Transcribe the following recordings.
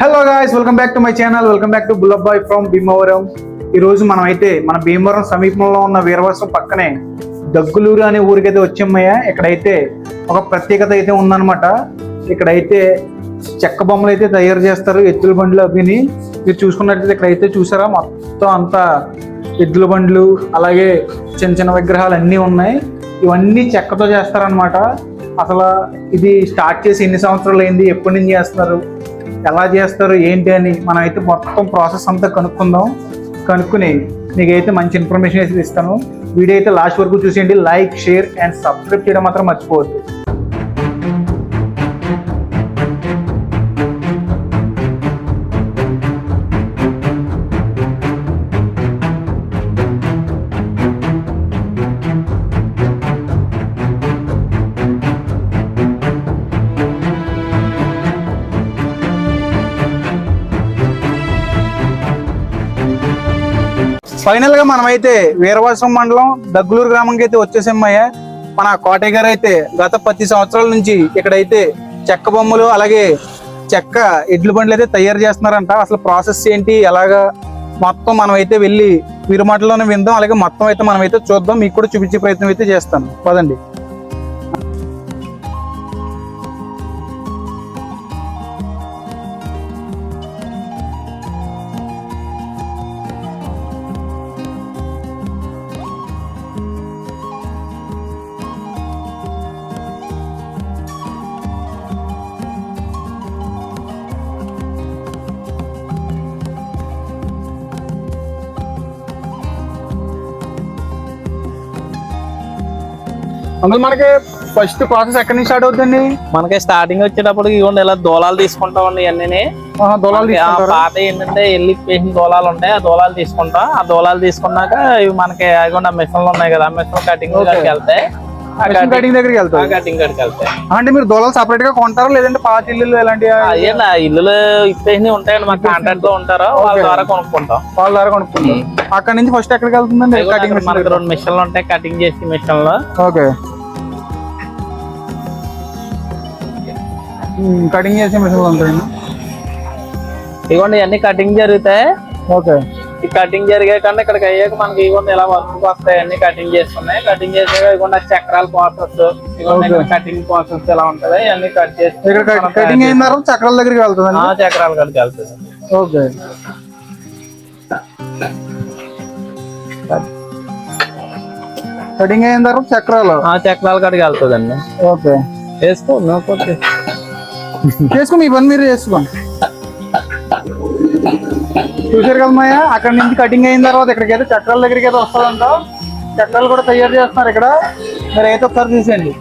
Hello guys welcome back to my channel welcome back to Bullabbai from Bhimavaram ఈరోజు మనం అయితే మన భీమవరం సమీపంలో ఉన్న వీరవాసం పక్కనే దగ్గులూరు అనే ఊరికైతే వచ్చామయ్యా. ఇక్కడైతే ఒక ప్రత్యేకత అయితే ఉందన్నమాట. ఇక్కడైతే చెక్క బొమ్మలు అయితే తయారు చేస్తారు. ఎద్దుల బండ్లు అవిని మీరు చూసుకున్నట్లయితే ఇక్కడైతే చూసారా? మొత్తం అంతా ఎద్దుల బండ్లు అలాగే చిన్న చిన్న విగ్రహాలు అన్నీ ఉన్నాయి. ఇవన్నీ చెక్కతో చేస్తారనమాట అసలు ఇది స్టార్ట్ చేసి ఎన్ని సంవత్సరాలు అయింది? ఎప్పటి నుంచి చేస్తున్నారు? ఎలా చేస్తారు ఏంటి అని మనం అయితే మొత్తం ప్రాసెస్ అంతా కనుక్కుందాం. కనుక్కుని మీకైతే మంచి ఇన్ఫర్మేషన్ అయితే ఇస్తాను. వీడియో అయితే లాస్ట్ వరకు చూసేయండి. లైక్ షేర్ అండ్ సబ్స్క్రైబ్ చేయడం మాత్రం మర్చిపోవద్దు. ఫైనల్గా మనమైతే వీరవాసం మండలం దగ్గులూరు గ్రామంకి అయితే వచ్చేసామయ్య మన కోటయ్య గారు అయితే గత పది సంవత్సరాల నుంచి ఇక్కడైతే చెక్క బొమ్మలు అలాగే చెక్క ఎడ్ల బండ్లు అయితే తయారు చేస్తున్నారంట. అసలు ప్రాసెస్ ఏంటి? ఎలాగా మొత్తం మనం అయితే వెళ్ళి వీరి మాటల్లోనే విందాం. అలాగే మొత్తం అయితే మనం అయితే చూద్దాం. మీకు కూడా చూపించే ప్రయత్నం అయితే చేస్తాను. పదండి. అందులో మనకి ఫస్ట్ ప్రాసెస్ ఎక్కడి నుంచి స్టార్ట్ అవుతుంది మనకి స్టార్టింగ్ వచ్చేటప్పుడు ఇవ్వండి ఇలా దూలాలు తీసుకుంటామండి ఇవన్నీ దొలాలు పాత ఏంటంటే ఎల్లి వేసిన దూలాలు ఉంటాయి ఆ దూలాలు తీసుకుంటాం. ఆ దూలాలు తీసుకున్నాక ఇవి మనకి అదిగోండి మిషన్లు ఉన్నాయి కదా మిషన్ కటింగ్ వెళ్తాయి మిషన్ కటింగ్ దగ్గరికి వెళ్తారు కటింగ్ కాడికి వెళ్తాయి. అంటే మీరు దొలాలు సపరేట్గా కొంటారా? లేదంటే పాత ఇల్లు ఎలాంటి నా ఇల్లులు ఇప్పేసి ఉంటాయండి మా కాంట్రాక్ట్లో ఉంటారు. వాళ్ళ ద్వారా కొనుక్కుంటాం. వాళ్ళ ద్వారా కొనుక్కుంటారు. అక్కడ నుంచి ఫస్ట్ ఎక్కడికి వెళ్తుందండి? కటింగ్ మనకి రెండు మిషన్లు ఉంటాయి కటింగ్ చేసి మిషన్లు. ఓకే. కటింగ్ చేసే మిషన్లు ఉంటాయండి. ఇవ్వండి ఇవన్నీ కటింగ్ జరుగుతాయి. ఓకే. ఈ కటింగ్ జరిగాక ఇక్కడికి అయ్యాక మనకి ఇవ్వండి ఇలా వర్క్ వస్తాయి అన్ని కటింగ్ చేస్తున్నాయి కటింగ్ చేసాక ఇవ్వండి చక్రాల ప్రాసెస్ ఇవ్వండి కటింగ్ ప్రాసెస్ ఇలా ఉంటది అన్ని కట్ చేసి కటింగ్ అయిన చక్రాల దగ్గరికి వెళ్తుందండి? ఆ చక్రాల కాడికి వెళ్తుంది ఓకే కటింగ్ అయిన తర్వాత చక్రాలు? ఆ చక్రాల కాడికి వెళ్తుంది అండి ఓకే వేసుకో చేసుకో మీ పని మీరు చేసుకోండి. చూసారు కదా మాయ? అక్కడ నుంచి కటింగ్ అయిన తర్వాత ఇక్కడికి అయితే చక్రాల దగ్గరికి అయితే వస్తుందంట చక్రాలు కూడా తయారు చేస్తున్నారు ఇక్కడ. మీరు అయితే ఒకసారి చూసేయండి.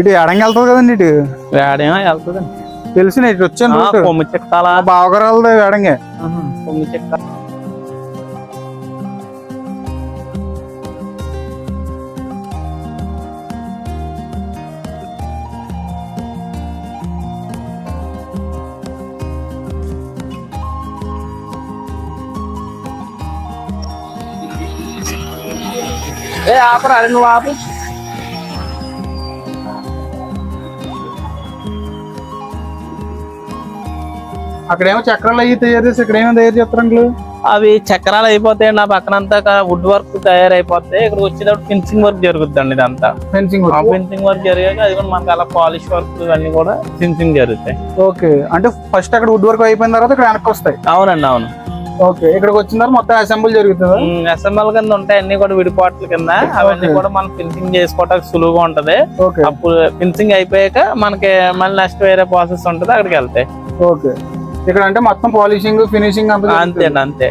ఇటు ఎడంగా కదండి ఇటు ఏడేమో వెళ్తుందండి తెలిసిన ఇటు వచ్చాను కొమ్ము చెక్కాలా బావగారు ఎడంగా కొమ్ము ఏ ఆపరా నువ్వు ఆపు అక్కడేమో చక్రాలు అయ్యి తయారు చేసి ఇక్కడ ఏమో తయారు చేస్తారు అంకుల్? అవి చక్రాలు అయిపోతాయి నా పక్కన అంతా వుడ్ వర్క్ తయారైపోతాయి. ఇక్కడ వచ్చేటప్పుడు ఫినిషింగ్ వర్క్ జరుగుతుంది ఇదంతా. ఫెన్సింగ్ ఫినిషింగ్ వర్క్ జరిగాక అది కూడా మనకి అలా పాలిష్ వర్క్ ఇవన్నీ కూడా ఫినిషింగ్ జరుగుతాయి. ఓకే. అంటే ఫస్ట్ అక్కడ వుడ్ వర్క్ అయిపోయిన తర్వాత ఇక్కడ వెనక్కి వస్తాయి. అవునండి అవును. ఓకే. ఇక్కడికి వచ్చిన తర్వాత మొత్తం అసెంబుల్ జరుగుతుంది? ఎస్ఎంఎల్ కింద ఉంటాయి. అన్ని కూడా విడిపాట్ల కింద. అవన్నీ. కూడా మనం ఫినిషింగ్ చేసుకోవడానికి సులువుగా ఉంటది. అప్పుడు ఫినిషింగ్ అయిపోయాక మనకి మళ్ళీ నెక్స్ట్ వేరే ప్రాసెస్ ఉంటది. అక్కడికి వెళ్తాయి. ఓకే. ఇక్కడ అంటే మొత్తం పాలిషింగ్ ఫినిషింగ్ అంతా అంతే.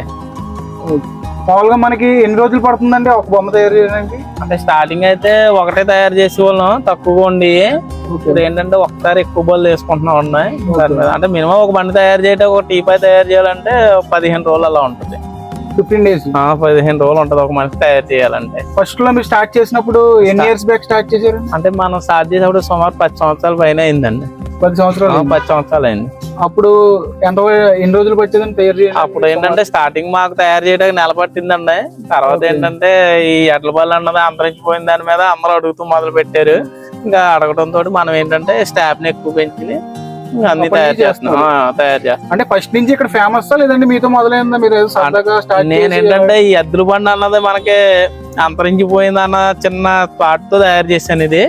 మామూలుగా మనకి ఎన్ని రోజులు పడుతుందండి ఒక బొమ్మ తయారు చేయడానికి? అంటే స్టార్టింగ్ అయితే ఒకటే తయారు చేసే వాళ్ళం తక్కువగా ఉండి. ఇప్పుడు ఏంటంటే ఒకసారి ఎక్కువ బళ్ళు వేసుకుంటున్నాం ఉన్నాయి. అంటే మినిమం ఒక బండి తయారు చేయడం ఒక టీపై తయారు చేయాలంటే పదిహేను రోజులు అలా ఉంటుంది. Fifteen days. పదిహేను రోజులు ఉంటుంది ఒక మనిషి తయారు చేయాలంటే. ఫస్ట్లో మీరు స్టార్ట్ చేసినప్పుడు ఎన్ని ఇయర్స్ బ్యాక్ స్టార్ట్ చేశారు? అంటే మనం స్టార్ట్ చేసేప్పుడు సుమారు పది సంవత్సరాల పైన అయిందండి. పది సంవత్సరాలు పది సంవత్సరాలు అయింది అప్పుడు ఎంత ఎన్ని రోజులు పట్టేదని తయారు? అప్పుడు ఏంటంటే స్టార్టింగ్ మాకు తయారు చేయడానికి నెల పట్టిందండి తర్వాత. ఏంటంటే ఈ ఎడ్ల బళ్ళు అన్నది అంతరించిపోయిన దాని మీద అందరూ అడుగుతూ మొదలు పెట్టారు ఇంకా అడగడం తోటి మనం ఏంటంటే స్టాఫ్ని ఎక్కువ పెంచి అన్ని తయారు చేస్తున్నాం తయారు చేస్తాం అంటే ఫస్ట్ నుంచి ఇక్కడ ఫేమస్ లేదంటే మీతో మొదలైందా? మీరు ఏదో నేను ఏంటంటే ఈ ఎద్దుల బండి అన్నది మనకి అంతరించిపోయింది అన్న చిన్న పార్ట్తో తయారు చేశాను ఇది.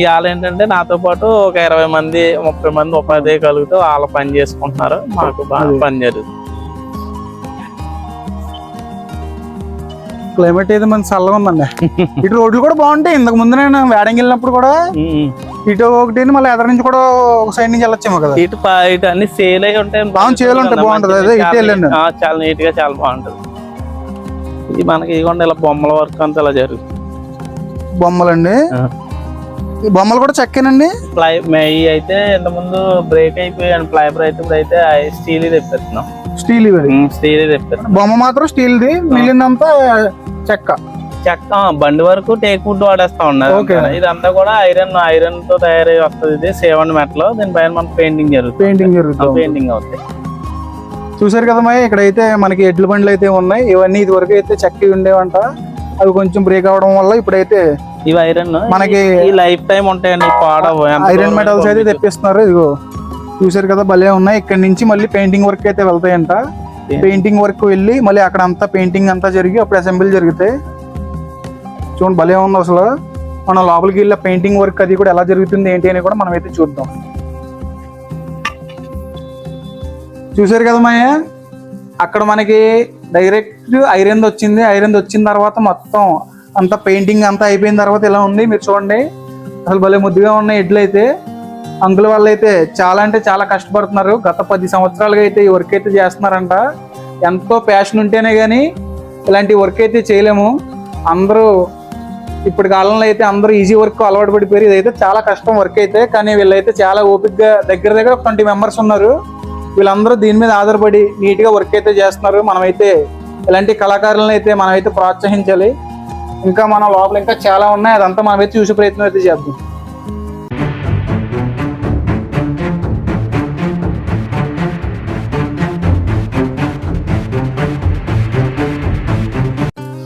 ఇవాళ ఏంటంటే నాతో పాటు ఒక ఇరవై మంది ముప్పై మంది ఉపాధి కలుగుతూ వాళ్ళ పని చేసుకుంటున్నారు. మాకు బాగా. పని జరుగుతుంది. క్లైమేట్ అయితే మన చల్లగా ఉందండి. ఇటు రోడ్లు కూడా బాగుంటాయి. ఇంతకు ముందు నేను వేడంగి వెళ్ళినప్పుడు కూడా. ఇటు ఒకటి మళ్ళీ ఎదర నుంచి కూడా ఒక సైడ్ నుంచి వెళ్ళొచ్చేమో కదా. ఇటు ఇటు అన్ని సేల్ అయి ఉంటాయి. అవును, సేల్ ఉంటాయి, బాగుంటది. అదే ఇటు వెళ్ళండి. చాలా నీట్గా చాలా బాగుంటది. ఇది మనకి ఇదిగోండి ఇలా బొమ్మల వర్క్ అంతా ఇలా జరుగుతుంది. బొమ్మలండి. బొమ్మలు కూడా చెక్కేనండి? ప్లై అయితే ఇంత ముందు బ్రేక్ అయిపోయాను ప్లైబర్ అయితే ఇప్పుడు అయితే స్టీల్ తెప్పిస్తున్నాం. స్టీల్ స్టీల్ తెప్పిస్తున్నాం. బొమ్మ మాత్రం స్టీల్ ది మిగిలిందంతా చెక్క. చెక్క బండి వరకు టేక్ వుడ్ వాడేస్తా ఉన్నారు. ఇదంతా కూడా ఐరన్ ఐరన్తో తయారై వస్తుంది ఇది సేవన్ మెటల్ దీనిపైన మనకు పెయింటింగ్ జరుగుతుంది. పెయింటింగ్ జరుగుతుంది. పెయింటింగ్ అవుతాయి. చూసారు కదా మరి ఇక్కడైతే మనకి ఎడ్ల బండ్లు అయితే ఉన్నాయి. ఇవన్నీ ఇది వరకు అయితే చెక్కి ఉండేవంట. అవి కొంచెం బ్రేక్ అవడం వల్ల ఇప్పుడైతే ఇవి ఐరన్ మనకి లైఫ్ టైం ఉంటాయండి పాడవు. ఐరన్ మెటల్స్ అయితే. తెప్పిస్తున్నారు. ఇదిగో చూసారు కదా భలే ఉన్నాయి. ఇక్కడ నుంచి మళ్ళీ పెయింటింగ్ వర్క్ అయితే వెళ్తాయంట. పెయింటింగ్ వర్క్ వెళ్ళి మళ్ళీ అక్కడ అంతా పెయింటింగ్ అంతా జరిగి అప్పుడు అసెంబ్లీ జరుగుతాయి చూడండి భలే ఉంది అసలు. మనం లోపలికి వెళ్ళి పెయింటింగ్ వర్క్ అది కూడా ఎలా జరుగుతుంది ఏంటి అని కూడా మనం అయితే చూద్దాం. చూసారు కదా మాయ? అక్కడ మనకి డైరెక్ట్ ఐరన్ వచ్చింది. ఐరన్ వచ్చిన తర్వాత మొత్తం అంతా పెయింటింగ్ అంతా అయిపోయిన తర్వాత ఇలా ఉంది. మీరు చూడండి. అసలు భలే ముద్దుగా ఉన్నాయి ఎడ్లు అయితే. అంకుల వాళ్ళు అయితే చాలా అంటే చాలా కష్టపడుతున్నారు. గత పది సంవత్సరాలుగా అయితే ఈ వర్క్ అయితే చేస్తున్నారంట. ఎంతో ప్యాషన్ ఉంటేనే కానీ ఇలాంటి వర్క్ అయితే చేయలేము. అందరూ ఇప్పుడు కాలంలో అయితే అందరూ ఈజీ వర్క్ అలవాటు పడిపోయారు. ఇదైతే చాలా కష్టం వర్క్ అయితే కానీ వీళ్ళైతే చాలా ఓపిక్గా దగ్గర దగ్గర ట్వంటీ మెంబర్స్ ఉన్నారు. వీళ్ళందరూ దీని మీద ఆధారపడి నీట్గా వర్క్ అయితే చేస్తున్నారు. మనమైతే ఇలాంటి కళాకారులను అయితే మనమైతే ప్రోత్సహించాలి. ఇంకా మన లోపల ఇంకా చాలా ఉన్నాయి. అదంతా మనమైతే చూసే ప్రయత్నం అయితే చేద్దాం.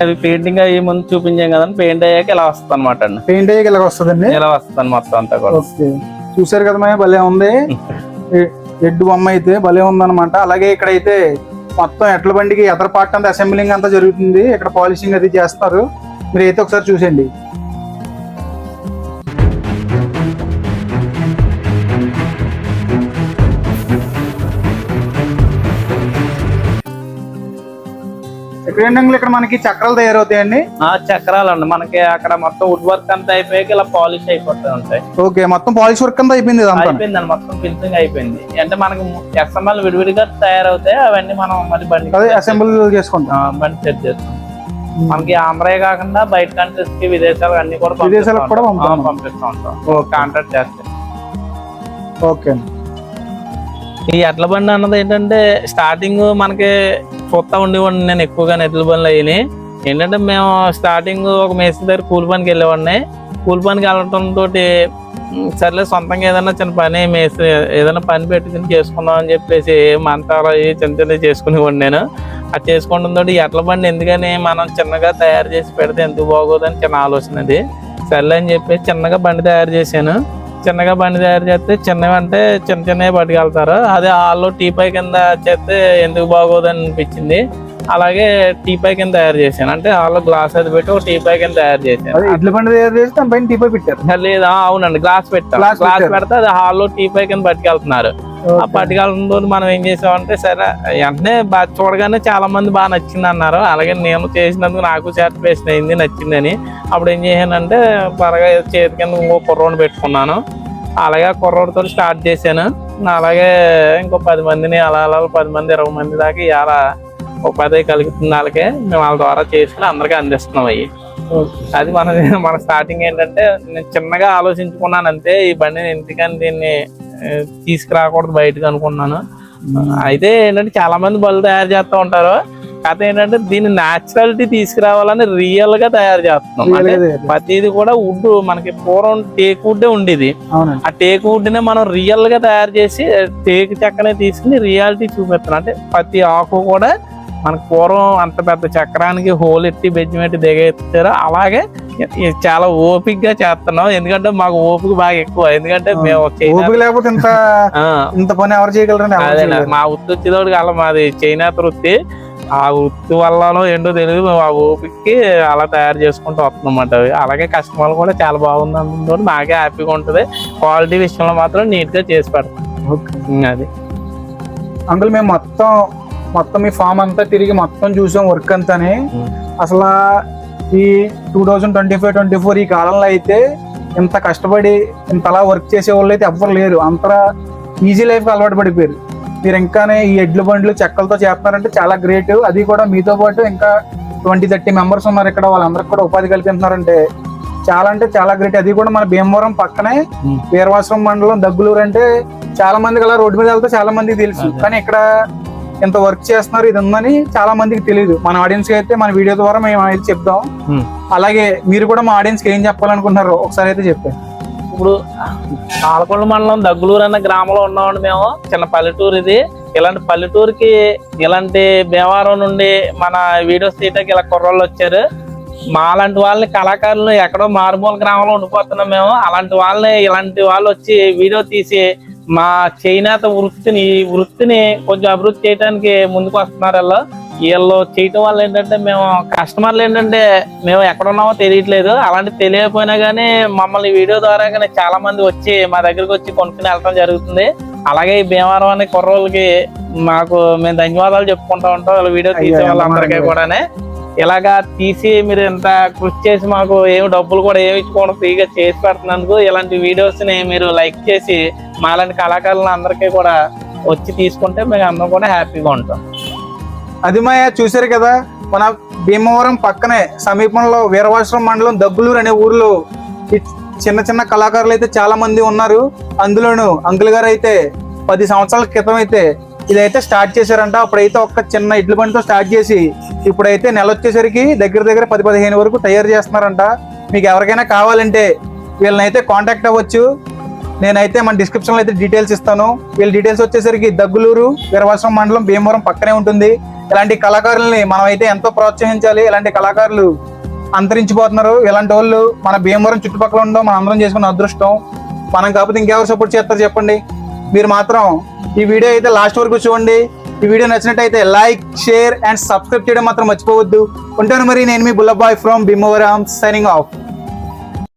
అది పెయింటింగ్ అయ్యి ముందు చూపించాం కదా పెయింట్ అయ్యాక ఇలా వస్తుంది అనమాట అండి. పెయింట్ అయ్యి ఇలాగ వస్తుందండి? ఇలా వస్తుంది మొత్తం అంతా కూడా. చూసారు కదా మేడం భలే ఉంది. ఎడ్డు బొమ్మ అయితే భలే ఉందన్నమాట. అలాగే ఇక్కడైతే మొత్తం ఎట్ల బండికి ఎదర పార్ట్ అంతా అసెంబ్లింగ్ అంతా జరుగుతుంది. ఇక్కడ పాలిషింగ్ అది చేస్తారు. మీరు అయితే ఒకసారి చూసండి ఇక్కడ ఇక్కడ మనకి చక్రాలు తయారవుతాయండి. ఆ చక్రాలు అండి మనకి అక్కడ మొత్తం వుడ్ వర్క్ అంతా అయిపోయాక ఇలా పాలిష్ అయిపోతూ ఉంటాయి. ఓకే మొత్తం పాలిష్ వర్క్ అంతా అయిపోయింది ఇదంతా. అయిపోయిందండి మొత్తం ఫినిషింగ్ అయిపోయింది. అంటే మనకి ఎక్స్ఎంఎల్ విడివిడిగా తయారవుతాయి అవన్నీ మనం మళ్ళీ బండి అసెంబ్లీ చేసుకుంటాం. బండి సెట్ చేస్తాం. మనకి ఆంధ్రే కాకుండా బయట కంట్రీస్కి విదేశాలకు అన్ని కూడా పంపిస్తూ విదేశాలకు కూడా. పంపిస్తూ ఉంటాం. కాంట్రాక్ట్ చేస్తే. ఓకే. ఈ ఎడ్ల బండి అన్నది ఏంటంటే స్టార్టింగ్ మనకి చూస్తా ఉండేవాడిని నేను ఎక్కువగా ఎడ్ల బండ్లు అయ్యి ఏంటంటే మేము స్టార్టింగ్ ఒక మేస్త్రి దగ్గర కూలి పనికి వెళ్ళేవాడిని. కూలి పనికి వెళ్ళటం తోటి సర్లే సొంతంగా ఏదైనా చిన్న పని మేస్త్రి ఏదైనా పని పెట్టుకుని చేసుకుందాం అని చెప్పేసి మంతాలు అవి చిన్న చిన్నవి చేసుకునేవాడిని నేను. అది చేసుకోవడం తోటి ఎట్ల బండి ఎందుకని మనం చిన్నగా తయారు చేసి పెడితే ఎందుకు బాగోదని చిన్న ఆలోచన అది. సర్లే అని చెప్పేసి చిన్నగా బండి తయారు చేశాను. చిన్నగా బండి తయారు చేస్తే చిన్నవి అంటే చిన్న చిన్నవి పట్టుకెళ్తారు. అదే హాల్లో టీపై కింద చేస్తే ఎందుకు బాగోదని అనిపించింది. అలాగే టీపై కింద తయారు చేశాను. అంటే హాల్లో గ్లాస్ అది పెట్టి ఒక టీపై కింద తయారు చేశాను ఇడ్ల బండి తయారు చేసి పైన టీపై పెట్టారు. లేదా అవునండి గ్లాస్ పెట్టాం. Glass గ్లాస్ పెట్టారు. పెడితే అది హాల్లో టీపై కింద పట్టుకెళ్తున్నారు. ఆ పట్టుకెళ్ళడంతో మనం ఏం చేసామంటే సరే వెంటనే బాగా చూడగానే చాలా మంది బాగా నచ్చింది అన్నారు. అలాగే నేను చేసినందుకు నాకు సాటిస్ఫాక్షన్ అయింది నచ్చిందని. అప్పుడు ఏం చేశానంటే త్వరగా చేతి కింద ఇంకో కుర్రోని పెట్టుకున్నాను. అలాగే కుర్రోడితో స్టార్ట్ చేశాను. అలాగే ఇంకో పది మందిని అలా అలా పది మంది ఇరవై మంది దాకా ఇలా ఒక పది కలుగుతుంది వాళ్ళకే. మేము వాళ్ళ ద్వారా చేసుకుని అందరికీ అందిస్తున్నాం అయ్యి అది మన మన స్టార్టింగ్ ఏంటంటే నేను చిన్నగా ఆలోచించుకున్నాను అంతే. ఈ బండిని ఎందుకని దీన్ని తీసుకురాకూడదు బయటకు అనుకున్నాను. అయితే ఏంటంటే చాలా మంది బళ్ళు తయారు చేస్తూ ఉంటారు. కథ ఏంటంటే దీన్ని న్యాచురాలిటీ తీసుకురావాలని రియల్గా తయారు చేస్తున్నాం. అంటే. ప్రతిది కూడా వుడ్ మనకి పూర్వం టేక్ వుడ్ ఉండేది. ఆ టేక్ వుడ్ నే మనం రియల్గా తయారు చేసి టేక్ చెక్కనే తీసుకుని రియాలిటీ చూపిస్తున్నాం. అంటే ప్రతి ఆకు కూడా మనకు పూర్వం అంత పెద్ద చక్రానికి హోల్ ఎట్టి బెజ్జమెట్టి దిగెత్తారో అలాగే చాలా ఓపిక్గా చేస్తున్నాం. ఎందుకంటే మాకు ఓపిక బాగా ఎక్కువ. ఎందుకంటే మేము చైనా ఓపిక లేకపోతే ఇంత ఇంత పని ఎవరు చేయగలరండి. మా వృత్తి వచ్చేటోడికి అలా మాది చేనేత వృత్తి ఆ వృత్తి వల్లనో ఏంటో తెలియదు మేము ఆ ఓపికకి అలా తయారు చేసుకుంటూ వస్తున్నామాట అలాగే కస్టమర్లు కూడా చాలా బాగుంది అందులో నాకే హ్యాపీగా ఉంటుంది. క్వాలిటీ విషయంలో మాత్రం నీట్గా చేసి పెడతాం. అది. అంకుల్ మేము మొత్తం మొత్తం మీ ఫామ్ అంతా తిరిగి మొత్తం చూసాం వర్క్ అంతాని. అసలు ఈ two thousand twenty five twenty four ఈ కాలంలో అయితే ఇంత కష్టపడి ఇంతలా వర్క్ చేసే వాళ్ళు అయితే ఎవ్వరు లేరు. అంతలా ఈజీ లైఫ్ అలవాటు పడిపోయారు. మీరు ఇంకానే ఈ ఎడ్ల బండ్లు చెక్కలతో చేస్తున్నారంటే చాలా గ్రేట్. అది కూడా మీతో పాటు ఇంకా ట్వంటీ థర్టీ మెంబర్స్ ఉన్నారు ఇక్కడ. వాళ్ళందరికి కూడా ఉపాధి కల్పిస్తున్నారంటే చాలా అంటే చాలా గ్రేట్. అది కూడా మన భీమవరం పక్కనే. వీరవాసరం మండలం దగ్గులూరు అంటే చాలా మందికి అలా రోడ్డు మీద వెళ్తే చాలా మందికి తెలుసు. కానీ ఇక్కడ ఇంత వర్క్ చేస్తున్నారు ఇది ఉందని చాలా మందికి తెలియదు మన ఆడియన్స్ అయితే మన వీడియో ద్వారా మేము అయితే చెప్దాం. అలాగే మీరు కూడా మా ఆడియన్స్కి ఏం చెప్పాలనుకుంటున్నారు ఒకసారి అయితే చెప్పండి. ఇప్పుడు ఆలకొండ మండలం దగ్గులూరు అన్న గ్రామంలో ఉన్నామండి మేము. చిన్న పల్లెటూరు ఇది. ఇలాంటి పల్లెటూరుకి ఇలాంటి భీమవరం నుండి మన వీడియోస్ తీయటానికి ఇలా కుర్రోళ్ళు వచ్చారు. మా అలాంటి వాళ్ళని కళాకారులు ఎక్కడో మారుమూల గ్రామంలో ఉండిపోతున్నాం మేము. అలాంటి వాళ్ళని ఇలాంటి వాళ్ళు వచ్చి వీడియో తీసి మా చేనేత వృత్తిని ఈ వృత్తిని కొంచెం అభివృద్ధి చేయడానికి ముందుకు వస్తున్నారు వీళ్ళు వీళ్ళు చేయటం వల్ల ఏంటంటే మేము కస్టమర్లు ఏంటంటే మేము ఎక్కడ ఉన్నామో తెలియట్లేదు. అలాంటి తెలియకపోయినా కానీ మమ్మల్ని వీడియో ద్వారా కానీ చాలా మంది వచ్చి మా దగ్గరికి వచ్చి కొనుక్కుని వెళ్ళడం జరుగుతుంది. అలాగే ఈ భీమవరం అనే కుర్రోళ్ళకి మాకు మేము ధన్యవాదాలు చెప్పుకుంటా ఉంటాం. వాళ్ళ వీడియో తీసే వాళ్ళందరికీ. కూడానే. ఇలాగా తీసి మీరు ఇంత కృషి చేసి మాకు ఏమి డబ్బులు కూడా ఏమి ఇచ్చుకోవడం ఫ్రీగా చేసి పెడుతున్నందుకు ఇలాంటి వీడియోస్ని మీరు లైక్ చేసి మాలాంటి కళాకారులను అందరికీ కూడా వచ్చి తీసుకుంటే మేము అందరం కూడా హ్యాపీగా ఉంటాం. అది మాయ చూశారు కదా? మన భీమవరం పక్కనే సమీపంలో వీరవాసరం మండలం దగ్గులూరు అనే ఊర్లో చిన్న చిన్న కళాకారులు అయితే చాలా మంది ఉన్నారు. అందులోను అంకుల్ గారు అయితే పది సంవత్సరాల క్రితం అయితే ఇదైతే స్టార్ట్ చేశారంట. అప్పుడైతే ఒక్క చిన్న ఇడ్ల బండితో స్టార్ట్ చేసి ఇప్పుడైతే నెల వచ్చేసరికి దగ్గర దగ్గర పది పదిహేను వరకు తయారు చేస్తున్నారంట. మీకు ఎవరికైనా కావాలంటే వీళ్ళని అయితే కాంటాక్ట్ అవ్వచ్చు. నేనైతే మన డిస్క్రిప్షన్లో అయితే డీటెయిల్స్ ఇస్తాను. వీళ్ళ డీటెయిల్స్ వచ్చేసరికి దగ్గులూరు వీరవాసం మండలం భీమవరం పక్కనే ఉంటుంది. ఇలాంటి కళాకారుల్ని మనం అయితే ఎంతో ప్రోత్సహించాలి. ఇలాంటి కళాకారులు అంతరించిపోతున్నారు. ఇలాంటి వాళ్ళు మన భీమవరం చుట్టుపక్కల ఉండడం మనం అందరం చేసుకున్న అదృష్టం. మనం కాకపోతే ఇంకెవరు సపోర్ట్ చేస్తారు చెప్పండి. మీరు మాత్రం ఈ వీడియో అయితే లాస్ట్ వరకు చూడండి. ఈ వీడియో నచ్చినట్టయితే లైక్ షేర్ అండ్ సబ్స్క్రైబ్ చేయడం మాత్రం మర్చిపోవద్దు. ఉంటాను మరి నేను మీ Bullabbai from Bhimavaram signing off